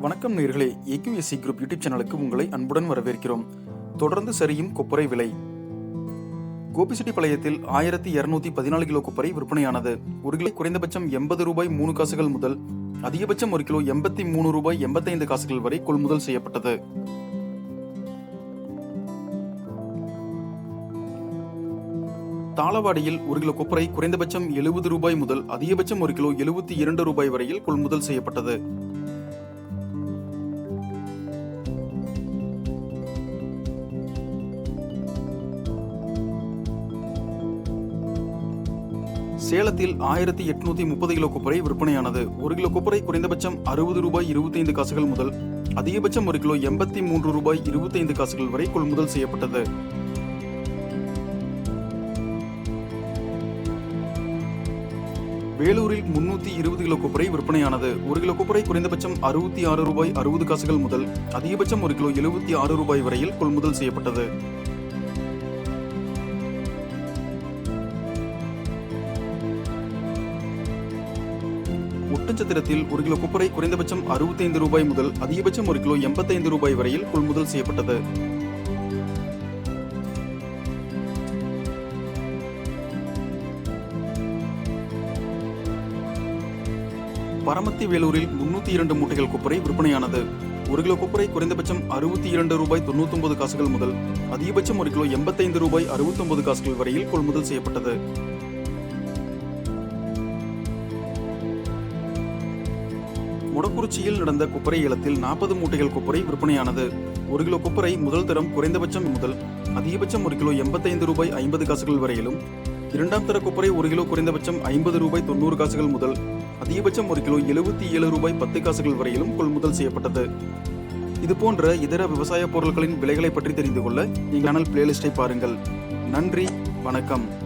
வணக்கம் நேர்களே. AQSC group YouTube சேனலுக்கு உங்களை அன்புடன் வரவேற்கிறோம். தொடர்ந்து சரியும் கொப்பரை விலை. கோபிச்செட்டிப்பாளையத்தில் ஆயிரத்தி இருநூத்தி பதினாலு கிலோ கொப்பரை விற்பனையானது. ஒரு கிலோ குறைந்தபட்சம் எண்பது ரூபாய் மூணு காசுகள் முதல் அதிகபட்சம் ஒரு கிலோ எண்பத்தி மூணு ரூபாய் எண்பத்தைந்து காசுகள் வரை கொள்முதல் செய்யப்பட்டது. தாளவாடியில் ஒரு கிலோ கொப்பரை குறைந்தபட்சம் எழுபது ரூபாய் முதல் அதிகபட்சம் ஒரு கிலோ எழுபத்தி இரண்டு ரூபாய் வரையில் கொள்முதல் செய்யப்பட்டது. சேலத்தில் ஆயிரத்தி எட்நூத்தி முப்பது கிலோ கொப்பரை விற்பனையானது. ஒரு கிலோ கொப்பரை குறைந்தபட்சம் அறுபது ரூபாய் இருபத்தைந்து காசுகள் முதல் அதிகபட்சம் ஒரு கிலோ எண்பத்தி மூன்று ரூபாய் இருபத்தைந்து காசுகள் வரை கொள்முதல் செய்யப்பட்டது. வேலூரில் முன்னூத்தி இருபது கிலோ கொப்பரை விற்பனையானது. ஒரு கிலோ கொப்பரை குறைந்தபட்சம் அறுபத்தி ஆறு ரூபாய் அறுபது காசுகள் முதல் அதிகபட்சம் ஒரு கிலோ எழுபத்தி ஆறு ரூபாய் வரையில் கொள்முதல் செய்யப்பட்டது. ஒட்டச்சத்திரத்தில் ஒரு கிலோ குப்பரை குறைந்தபட்சம் அறுபத்தைந்து ரூபாய் முதல் அதிகபட்சம் ஒரு கிலோ எண்பத்தைந்து ரூபாய் வரையில் கொள்முதல் செய்யப்பட்டது. பரமத்தி வேலூரில் முன்னூத்தி இரண்டு மூட்டைகள் கொப்பரை விற்பனையானது. ஒரு கிலோ கொப்பரை குறைந்தபட்சம் அறுபத்தி இரண்டு ரூபாய் தொண்ணூத்தொன்பது காசுகள் முதல் அதிகபட்சம் ஒரு கிலோ எண்பத்தைந்து ரூபாய் அறுபத்தொன்பது காசுகள் வரையில் கொள்முதல் செய்யப்பட்டது. முடக்குறிச்சியில் நடந்த கொப்பரை ஏலத்தில் நாற்பது மூட்டைகள் கொப்பரை விற்பனையானது. ஒரு கிலோ கொப்பரை முதல் தரம் குறைந்தபட்சம் முதல் அதிகபட்சம் ஒரு கிலோ எண்பத்தைந்து ரூபாய் ஐம்பது காசுகள் வரையிலும். இரண்டாம் தர கொப்பரை ஒரு கிலோ குறைந்தபட்சம் ஐம்பது ரூபாய் தொண்ணூறு காசுகள் முதல் அதிகபட்சம் ஒரு கிலோ எழுபத்தி ஏழு ரூபாய் பத்து காசுகள் வரையிலும் கொள்முதல் செய்யப்பட்டது. இதுபோன்ற இதர விவசாய பொருட்களின் விலைகளை பற்றி தெரிந்து கொள்ள எங்கள் சேனல் பிளேலிஸ்டை பாருங்கள். நன்றி வணக்கம்.